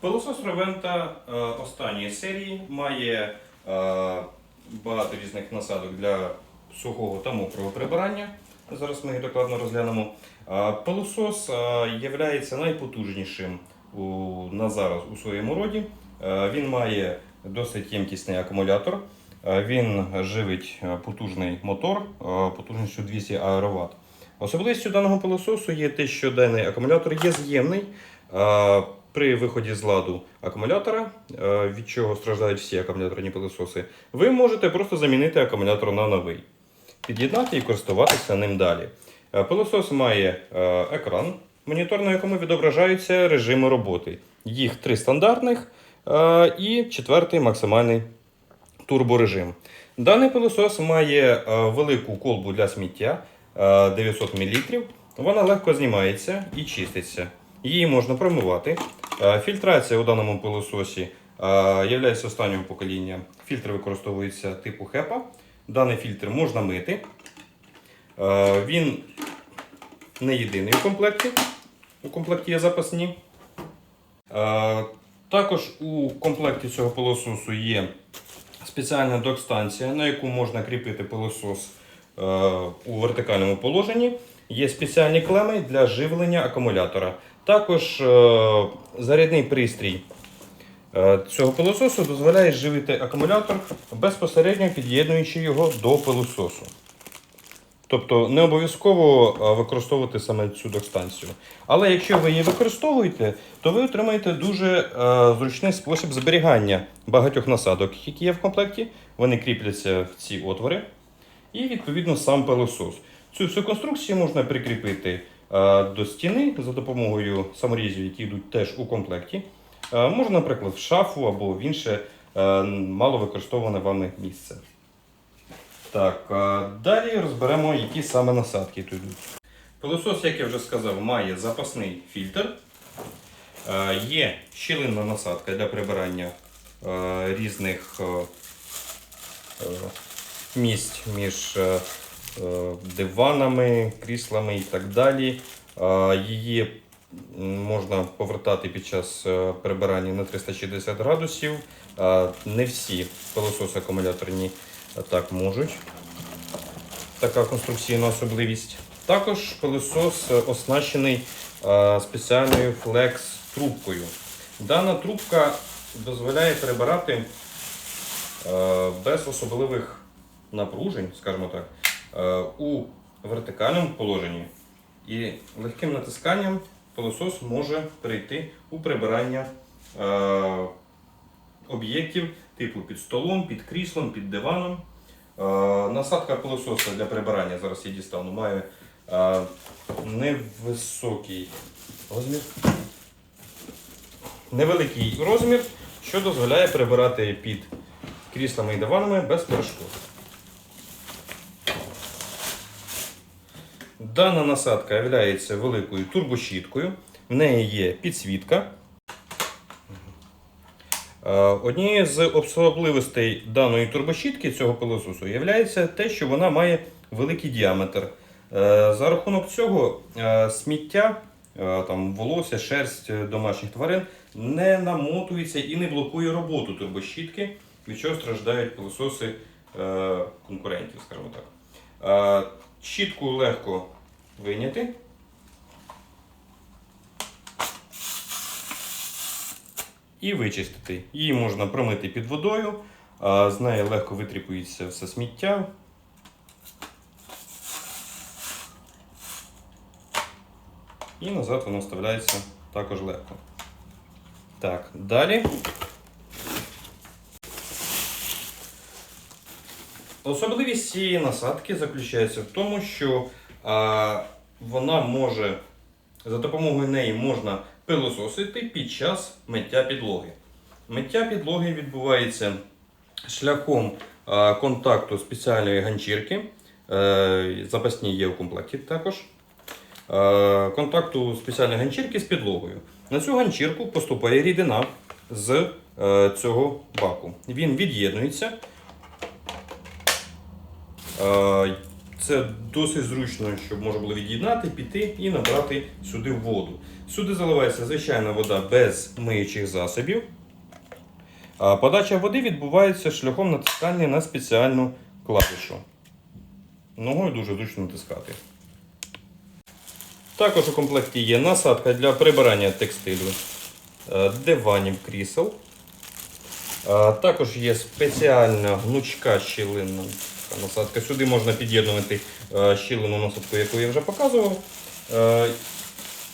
Пилосос Ровента е, останньої серії має багато різних насадок для сухого та мокрого прибирання. Зараз ми їх докладно розглянемо. Пилосос є найпотужнішим на зараз у своєму роді. Він має досить ємкісний акумулятор. Він живить потужний мотор потужністю 200 аероват. Особливістю даного пилососу є те, що даний акумулятор є з'ємний. При виході з ладу акумулятора, е, від чого страждають всі акумуляторні пилососи, ви можете просто замінити акумулятор на новий, під'єднати і користуватися ним далі. Е, Пилосос має е, екран, монітор, на якому відображаються режими роботи. Їх три стандартних і четвертий максимальний турборежим. Даний пилосос має велику колбу для сміття е, 900 мл. Вона легко знімається і чиститься. Її можна промивати. Е, Фільтрація у даному пилососі є останнього покоління. Фільтр використовується типу HEPA. Даний фільтр можна мити. Е, Він не єдиний у комплекті. У комплекті є запасні. Е, Також у комплекті цього пилососу є спеціальна док-станція, на яку можна кріпити пилосос е, у вертикальному положенні. Є спеціальні клеми для живлення акумулятора. Також е, зарядний пристрій е, цього пилососу дозволяє живити акумулятор безпосередньо під'єднуючи його до пилососу. Тобто не обов'язково е, використовувати саме цю док-станцію. Але якщо ви її використовуєте, то ви отримаєте дуже зручний спосіб зберігання багатьох насадок, які є в комплекті. Вони кріпляться в ці отвори. І відповідно сам пилосос. Цю всю конструкцію можна прикріпити до стіни за допомогою саморізів, які йдуть теж у комплекті. Е, можна, наприклад, в шафу або в інше е, мало використоване вами місце. Так, далі розберемо, які саме насадки тут йдуть. Пилосос, як я вже сказав, має запасний фільтр. Е, Є щілинна насадка для прибирання е, різних е, е, місць між е, е, диванами, кріслами і так далі. Е, Її можна повертати під час е, прибирання на 360 градусів. Е, Не всі пилососи акумуляторні так можуть. Така конструкційна особливість. Також пилосос е, оснащений е, спеціальною флекс-трубкою. Дана трубка дозволяє перебирати е, без особливих напружень, скажімо так, е, у вертикальному положенні. І легким натисканням пилосос може перейти у прибирання е, об'єктів типу під столом, під кріслом, під диваном. Е, Насадка пилососа для прибирання, зараз я дістану, має е, невисокий розмір. Невеликий розмір, що дозволяє прибирати під кріслами і диванами без перешкод. Дана насадка є великою турбощіткою. В неї є підсвітка. Е, Однією з особливостей даної турбощітки цього пилососу є те, що вона має великий діаметр. Е, За рахунок цього е, сміття, там, волосся, шерсть домашніх тварин не намотується і не блокує роботу турбощітки, від чого страждають пилососи конкурентів, скажімо так. Щітку легко вийняти. і вичистити. Її можна промити під водою, з неї легко витріпується все сміття. І назад воно вставляється також легко. Так, далі. Особливість цієї насадки заключається в тому, що а, вона може, за допомогою неї можна пилососити під час миття підлоги. Миття підлоги відбувається шляхом а, контакту спеціальної ганчірки. Е, Запасні є в комплекті також. Е, Контакту спеціальної ганчірки з підлогою. На цю ганчірку поступає рідина з е, цього баку. Він від'єднується. Е, Це досить зручно, щоб можна було від'єднати, піти і набрати сюди воду. Сюди заливається звичайна вода без миючих засобів. Подача води відбувається шляхом натискання на спеціальну клавішу. Ногою дуже зручно натискати. Також у комплекті є насадка для прибирання текстилю, е, диванів крісел. Також є спеціальна гнучка щілинна насадка. Сюди можна під'єднувати е, щілину насадку, яку я вже показував. Е,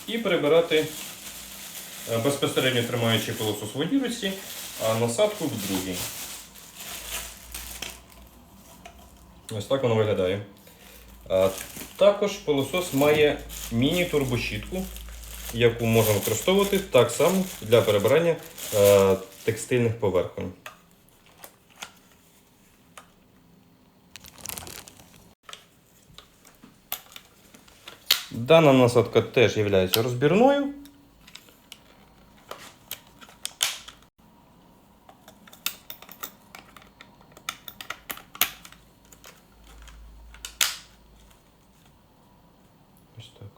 І прибирати е, безпосередньо тримаючи пилосос в одній руці, а насадку в другій. Ось так воно виглядає. Також пилосос має міні-турбощітку, яку можна використовувати так само для перебирання текстильних поверхонь. Дана насадка теж є розбірною. Ось так.